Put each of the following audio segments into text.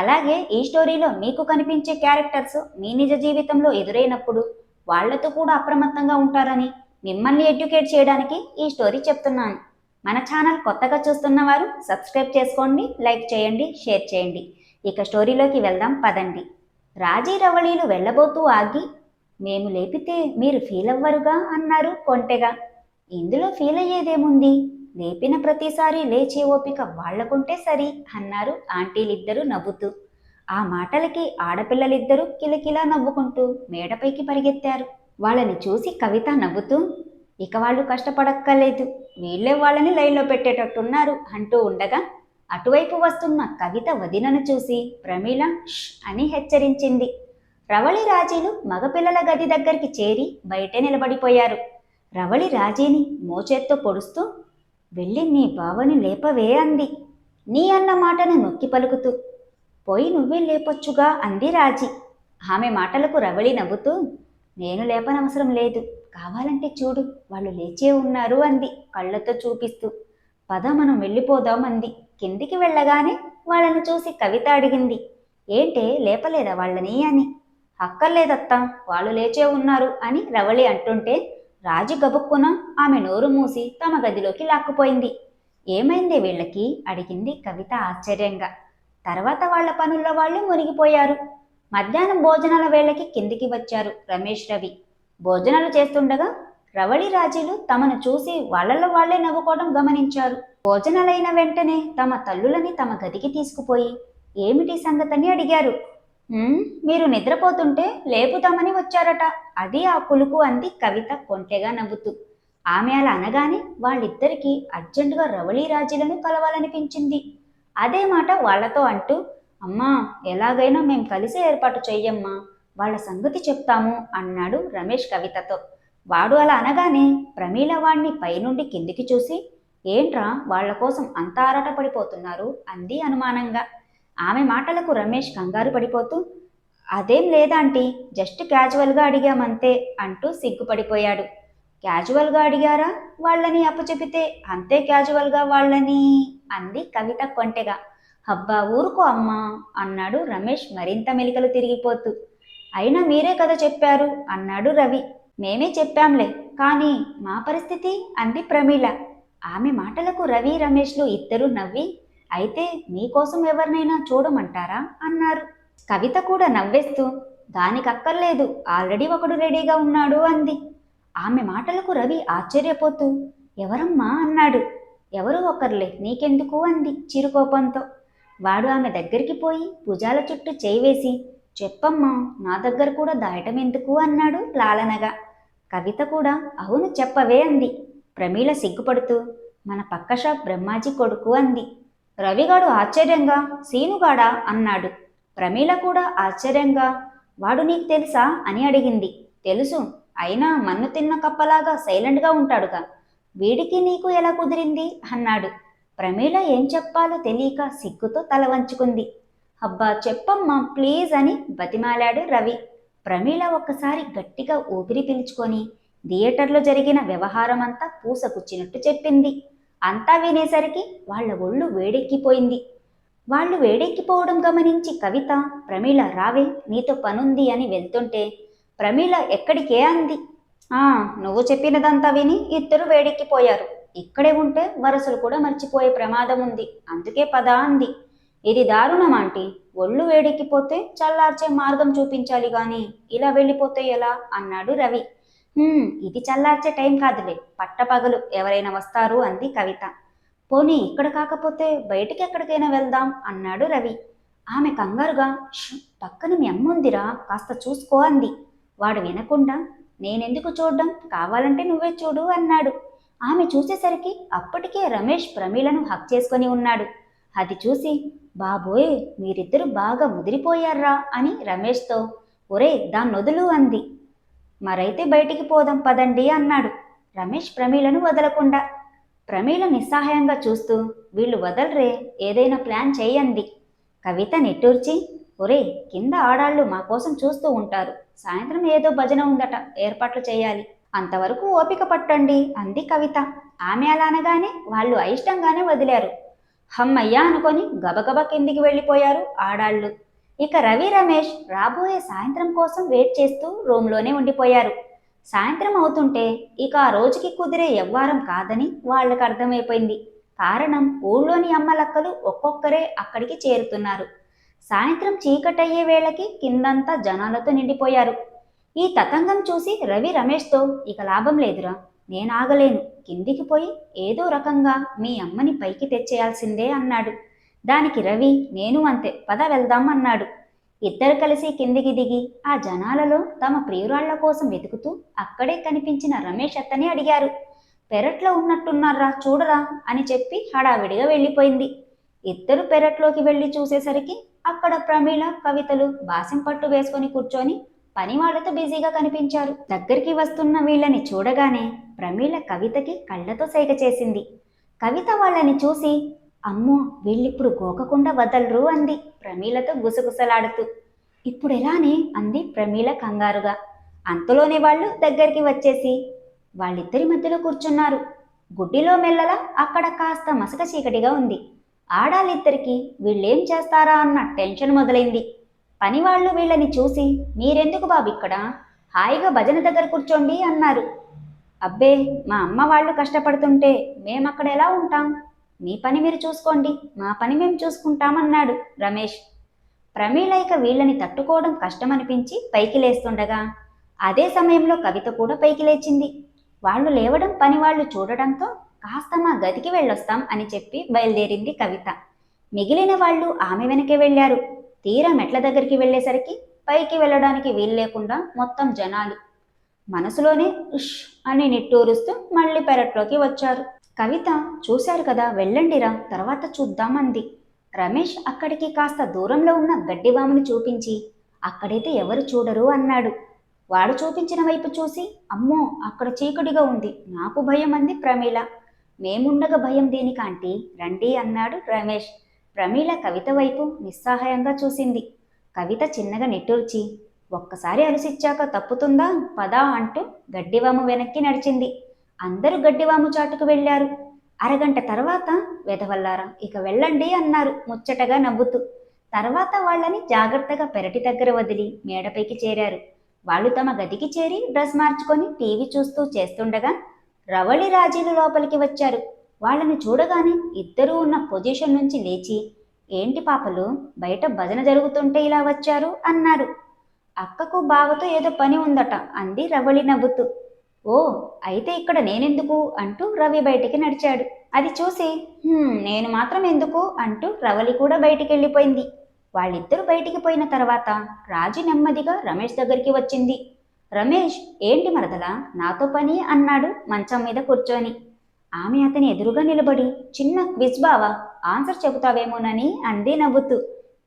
అలాగే ఈ స్టోరీలో మీకు కనిపించే క్యారెక్టర్స్ మీ నిజ జీవితంలో ఎదురైనప్పుడు వాళ్ళతో కూడా అప్రమత్తంగా ఉంటారని మిమ్మల్ని ఎడ్యుకేట్ చేయడానికి ఈ స్టోరీ చెప్తున్నాను. మన ఛానల్ కొత్తగా చూస్తున్న వారు సబ్స్క్రైబ్ చేసుకోండి లైక్ చేయండి షేర్ చేయండి. ఇక స్టోరీలోకి వెళ్దాం పదండి. రాజీ రవళీలు వెళ్ళబోతూ ఆగి మేము లేపితే మీరు ఫీల్ అవ్వరుగా అన్నారు కొంటెగా. ఇందులో ఫీల్ అయ్యేదేముంది లేపిన ప్రతిసారి లేచే ఓపిక వాళ్ళకుంటే సరి అన్నారు ఆంటీలిద్దరూ నవ్వుతూ. ఆ మాటలకి ఆడపిల్లలిద్దరూ కిలకిలా నవ్వుకుంటూ మేడపైకి పరిగెత్తారు. వాళ్ళని చూసి కవిత నవ్వుతూ ఇక వాళ్ళు కష్టపడక్కర్లేదు వీళ్ళే వాళ్ళని లైన్లో పెట్టేటట్టున్నారు అంటూ ఉండగా అటువైపు వస్తున్న కవిత వదినను చూసి ప్రమీల "ష్" అని హెచ్చరించింది. రవళి రాజీలు మగపిల్లల గది దగ్గరికి చేరి బయటే నిలబడిపోయారు. రవళి రాజీని మోచేత్తో పొడుస్తూ వెళ్ళి నీ బావని లేపవే అంది నీ అన్న మాటను నొక్కి పలుకుతూ పోయి నువ్వే లేపొచ్చుగా అంది రాజీ. ఆమె మాటలకు రవళి నవ్వుతూ నేను లేపనవసరం లేదు. కావాలంటే చూడు వాళ్ళు లేచే ఉన్నారు అంది కళ్ళతో చూపిస్తూ. పద మనం వెళ్ళిపోదాం అంది. కిందికి వెళ్ళగానే వాళ్ళని చూసి కవిత అడిగింది ఏంటే లేపలేదా వాళ్ళని అని. అక్కర్లేదత్తా వాళ్ళు లేచే ఉన్నారు అని రవళి అంటుంటే రాజు గబుక్కున ఆమె నోరు మూసి తమ గదిలోకి లాక్కుపోయింది. ఏమైంది వీళ్ళకి? అడిగింది కవిత ఆశ్చర్యంగా. తర్వాత వాళ్ళ పనుల్లో వాళ్ళు మునిగిపోయారు. మధ్యాహ్నం భోజనాల వేళకి కిందికి వచ్చారు రమేష్ రవి. భోజనాలు చేస్తుండగా రవళి రాజీలు తమను చూసి వాళ్ళలో వాళ్ళే నవ్వుకోవడం గమనించారు. భోజనాలైన వెంటనే తమ తల్లులని తమ గదికి తీసుకుపోయి ఏమిటి సంగతని? అడిగారు. మీరు నిద్రపోతుంటే లేపుతామని వచ్చారట. అది ఆ పులుకు అంది కవిత కొంటెగా నవ్వుతూ. ఆమె అలా అనగానే వాళ్ళిద్దరికీ అర్జెంటుగా రవళీ రాజీలను కలవాలనిపించింది. అదే మాట వాళ్ళతో అంటూ అమ్మా ఎలాగైనా మేం కలిసి ఏర్పాటు చెయ్యమ్మా. వాళ్ళ సంగతి చెప్తాము అన్నాడు రమేష్ కవితతో. వాడు అలా అనగానే ప్రమీల వాణ్ణి పైనుండి కిందికి చూసి ఏంట్రా వాళ్ళ కోసం అంత ఆరాట పడిపోతున్నారు అంది అనుమానంగా. ఆమె మాటలకు రమేష్ కంగారు పడిపోతూ అదేం లేదాంటీ జస్ట్ క్యాజువల్గా అడిగామంతే అంటూ సిగ్గుపడిపోయాడు. క్యాజువల్గా అడిగారా? వాళ్ళని అప్పచెపితే అంతే క్యాజువల్గా వాళ్ళని అంది కవిత కొంటెగా. అబ్బా ఊరుకో అమ్మా అన్నాడు రమేష్ మరింత మెలికలు తిరిగిపోతూ. అయినా మీరే కదా చెప్పారు అన్నాడు రవి. మేమే చెప్పాంలే కానీ మా పరిస్థితి అంది ప్రమీల. ఆమె మాటలకు రవి రమేష్లు ఇద్దరూ నవ్వి అయితే మీకోసం ఎవరినైనా చూడమంటారా? అన్నారు. కవిత కూడా నవ్వేస్తూ దానికక్కర్లేదు ఆల్రెడీ ఒకడు రెడీగా ఉన్నాడు అంది. ఆమె మాటలకు రవి ఆశ్చర్యపోతూ ఎవరమ్మా? అన్నాడు. ఎవరు ఒకర్లే నీకెందుకు? అంది చిరుకోపంతో. వాడు ఆమె దగ్గరికి పోయి భుజాల చుట్టూ చేయివేసి చెప్పమ్మా నా దగ్గర కూడా దాయటం ఎందుకు? అన్నాడు లాలనగా. కవిత కూడా అవును చెప్పవే అంది. ప్రమీల సిగ్గుపడుతూ మన పక్క షాప్ బ్రహ్మాజీ కొడుకు అంది. రవిగాడు ఆశ్చర్యంగా సీనుగాడా అన్నాడు. ప్రమీల కూడా ఆశ్చర్యంగా వాడు నీకు తెలుసా అని అడిగింది. తెలుసు. అయినా మన్ను తిన్న కప్పలాగా సైలెంట్గా ఉంటాడుగా. వీడికి నీకు ఎలా కుదిరింది అన్నాడు. ప్రమీల ఏం చెప్పాలో తెలియక సిగ్గుతో తల వంచుకుంది. అబ్బా చెప్పమ్మా ప్లీజ్ అని బతిమాలాడు రవి. ప్రమీల ఒక్కసారి గట్టిగా ఊపిరి పీల్చుకొని థియేటర్లో జరిగిన వ్యవహారమంతా పూసకుచ్చినట్టు చెప్పింది. అంతా వినేసరికి వాళ్ళ ఒళ్ళు వేడెక్కిపోయింది. వాళ్ళు వేడెక్కిపోవడం గమనించి కవిత ప్రమీల రావే నీతో పనుంది అని వెళ్తుంటే ప్రమీల ఎక్కడికే అంది. ఆ నువ్వు చెప్పినదంతా విని ఇద్దరు వేడెక్కిపోయారు. ఇక్కడే ఉంటే వరసలు కూడా మర్చిపోయే ప్రమాదం ఉంది. అందుకే పదా అంది. ఇది దారుణం ఆంటీ. ఒళ్ళు వేడెక్కిపోతే చల్లార్చే మార్గం చూపించాలి గాని ఇలా వెళ్ళిపోతే ఎలా? అన్నాడు రవి. ఇది చల్లార్చే టైం కాదులే. పట్టపగలు ఎవరైనా వస్తారు అంది కవిత. పోనీ ఇక్కడ కాకపోతే బయటికి ఎక్కడికైనా వెళ్దాం అన్నాడు రవి. ఆమె కంగారుగా పక్కన మీ అమ్ముందిరా కాస్త చూసుకో అంది. వాడు వినకుండా నేనెందుకు చూడ్డం? కావాలంటే నువ్వే చూడు అన్నాడు. ఆమె చూసేసరికి అప్పటికే రమేష్ ప్రమీలను హక్ చేసుకొని ఉన్నాడు. అది చూసి బాబోయ్ మీరిద్దరు బాగా ముదిరిపోయారా అని రమేష్తో ఒరే దాన్ని వదులు అంది. మరైతే బయటికి పోదాం పదండి అన్నాడు. రమేష్ ప్రమీలను వదలకుండా. ప్రమీల నిస్సహాయంగా చూస్తూ వీళ్ళు వదలరే ఏదైనా ప్లాన్ చేయండి కవిత నిట్టూర్చి ఒరే కింద ఆడాళ్ళు మా కోసం చూస్తూ ఉంటారు. సాయంత్రం ఏదో భజన ఉందట ఏర్పాట్లు చేయాలి. అంతవరకు ఓపిక పట్టండి అంది కవిత. ఆమె అలా అనగానే వాళ్ళు అయిష్టంగానే వదిలారు. హమ్మయ్యా అనుకొని గబగబా కిందికి వెళ్ళిపోయారు ఆడాళ్ళు. ఇక రవి రమేష్ రాబోయే సాయంత్రం కోసం వెయిట్ చేస్తూ రూమ్లోనే ఉండిపోయారు. సాయంత్రం అవుతుంటే ఇక ఆ రోజుకి కుదిరే ఎవ్వారం కాదని వాళ్ళకు అర్థమైపోయింది. కారణం ఊళ్ళోని అమ్మలక్కలు ఒక్కొక్కరే అక్కడికి చేరుతున్నారు. సాయంత్రం చీకటయ్యే వేళకి కిందంతా జనాలతో నిండిపోయారు. ఈ తతంగం చూసి రవి రమేష్తో ఇక లాభం లేదురా నేను ఆగలేను కిందికి పోయి ఏదో రకంగా మీ అమ్మని పైకి తెచ్చేయాల్సిందే అన్నాడు. దానికి రవి నేను అంతే. పద వెళ్దాం అన్నాడు. ఇద్దరు కలిసి కిందికి దిగి ఆ జనాలలో తమ ప్రియురాళ్ళ కోసం వెతుకుతూ అక్కడే కనిపించిన రమేష్ అత్తని అడిగారు. పెరట్లో ఉన్నట్టున్నారా? చూడరా అని చెప్పి హడావిడిగా వెళ్ళిపోయింది. ఇద్దరు పెరట్లోకి వెళ్ళి చూసేసరికి అక్కడ ప్రమీళ కవితలు బాసిం పట్టు వేసుకొని కూర్చొని పని వాళ్ళతో బిజీగా కనిపించారు. దగ్గరికి వస్తున్న వీళ్ళని చూడగానే ప్రమీళ కవితకి కళ్ళతో సైగ చేసింది. కవిత వాళ్ళని చూసి అమ్మో వీళ్ళిప్పుడు గోకకుండా వదలరు అంది. ప్రమీలతో గుసగుసలాడుతూ. ఇప్పుడు ఎలానే అంది ప్రమీల కంగారుగా. అంతలోనే వాళ్ళు దగ్గరికి వచ్చేసి వాళ్ళిద్దరి మధ్యలో కూర్చున్నారు. గుడ్డిలో మెల్లలా అక్కడ కాస్త మసక చీకటిగా ఉంది. ఆడాలిద్దరికి వీళ్ళేం చేస్తారా అన్న టెన్షన్ మొదలైంది. పనివాళ్ళు వీళ్ళని చూసి మీరెందుకు బాబు ఇక్కడ? హాయిగా భజన దగ్గర కూర్చోండి అన్నారు. అబ్బే మా అమ్మ వాళ్ళు కష్టపడుతుంటే మేమక్కడ ఎలా ఉంటాం? మీ పని మీరు చూసుకోండి మా పని మేము చూసుకుంటామన్నాడు రమేష్. ప్రమీలైక వీళ్ళని తట్టుకోవడం కష్టమనిపించి పైకి లేస్తుండగా అదే సమయంలో కవిత కూడా పైకి లేచింది. వాళ్ళు లేవడం పని వాళ్ళు చూడడంతో కాస్త మా గదికి వెళ్ళొస్తాం అని చెప్పి బయలుదేరింది కవిత. మిగిలిన వాళ్ళు ఆమె వెనకే వెళ్ళారు. తీరా మెట్ల దగ్గరికి వెళ్ళేసరికి పైకి వెళ్ళడానికి వీలు లేకుండా మొత్తం జనాలు. మనసులోనే ఉష్ అని నిట్టూరుస్తూ మళ్ళీ పెరట్లోకి వచ్చారు. కవిత చూశారు కదా వెళ్ళండిరా తర్వాత చూద్దామంది. రమేష్ అక్కడికి కాస్త దూరంలో ఉన్న గడ్డివామును చూపించి అక్కడైతే ఎవరు చూడరు అన్నాడు. వాడు చూపించిన వైపు చూసి అమ్మో అక్కడ చీకటిగా ఉంది నాకు భయం అంది ప్రమీల. మేముండగా భయం దేనికాంటీ? రండి అన్నాడు రమేష్. ప్రమీల కవిత వైపు నిస్సహాయంగా చూసింది. కవిత చిన్నగా నిట్టూర్చి ఒక్కసారి అలసిచ్చాక తప్పుతుందా? పదా అంటూ గడ్డివాము వెనక్కి నడిచింది. అందరూ గడ్డివాము చాటుకు వెళ్ళారు. అరగంట తర్వాత వెధవల్లారా ఇక వెళ్ళండి అన్నారు ముచ్చటగా నవ్వుతూ. తర్వాత వాళ్ళని జాగ్రత్తగా పెరటి దగ్గర వదిలి మేడపైకి చేరారు. వాళ్ళు తమ గదికి చేరి డ్రెస్ మార్చుకొని టీవీ చూస్తూ చేస్తుండగా రవళి రాజీలు లోపలికి వచ్చారు. వాళ్ళని చూడగానే ఇద్దరూ ఉన్న పొజిషన్ నుంచి లేచి ఏంటి పాపలు బయట భజన జరుగుతుంటే ఇలా వచ్చారు? అన్నారు. అక్కకు బావతో ఏదో పని ఉందట అంది రవళి నవ్వుతూ. ఓ అయితే ఇక్కడ నేనెందుకు? అంటూ రవి బయటికి నడిచాడు. అది చూసి నేను మాత్రం ఎందుకు? అంటూ రవలి కూడా బయటికి వెళ్ళిపోయింది వాళ్ళిద్దరూ బయటికి పోయిన తర్వాత రాజు నెమ్మదిగా రమేష్ దగ్గరికి వచ్చింది. రమేష్ ఏంటి మరదలా? నాతో పని? అన్నాడు మంచం మీద కూర్చొని. ఆమె అతని ఎదురుగా నిలబడి చిన్న క్విజ్ బావా ఆన్సర్ చెబుతావేమోనని అంది నవ్వుతూ.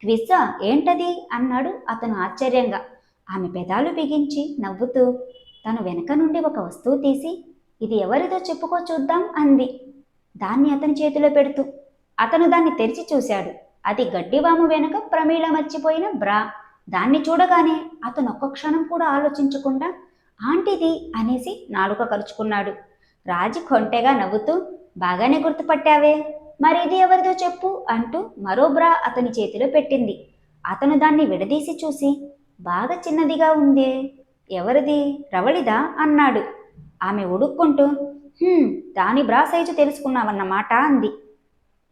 క్విజ్జా? ఏంటది? అన్నాడు అతను ఆశ్చర్యంగా. ఆమె పెదాలు బిగించి నవ్వుతూ తను వెనక నుండి ఒక వస్తువు తీసి ఇది ఎవరిదో చెప్పుకో చూద్దాం అంది. దాన్ని అతని చేతిలో పెడుతూ అతను దాన్ని తెరిచి చూశాడు. అది గడ్డివాము వెనుక ప్రమీళ మర్చిపోయిన బ్రా. దాన్ని చూడగానే అతను ఒక్క క్షణం కూడా ఆలోచించకుండా ఆంటీది అనేసి నాలుక కరుచుకున్నాడు రాజు కొంటెగా నవ్వుతూ బాగానే గుర్తుపట్టావే. మరి ఇది ఎవరిదో చెప్పు అంటూ మరో బ్రా అతని చేతిలో పెట్టింది. అతను దాన్ని విడదీసి చూసి బాగా చిన్నదిగా ఉందే. ఎవరిది? రవళిదా? అన్నాడు. ఆమె ఉడుక్కుంటూ దాని బ్రా సైజు తెలుసుకున్నావన్నమాట అంది.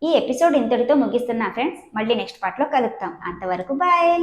ఈ ఎపిసోడ్ ఇంతటితో ముగిస్తున్నా ఫ్రెండ్స్. మళ్ళీ నెక్స్ట్ పార్ట్లో కలుద్దాం. అంతవరకు బాయ్.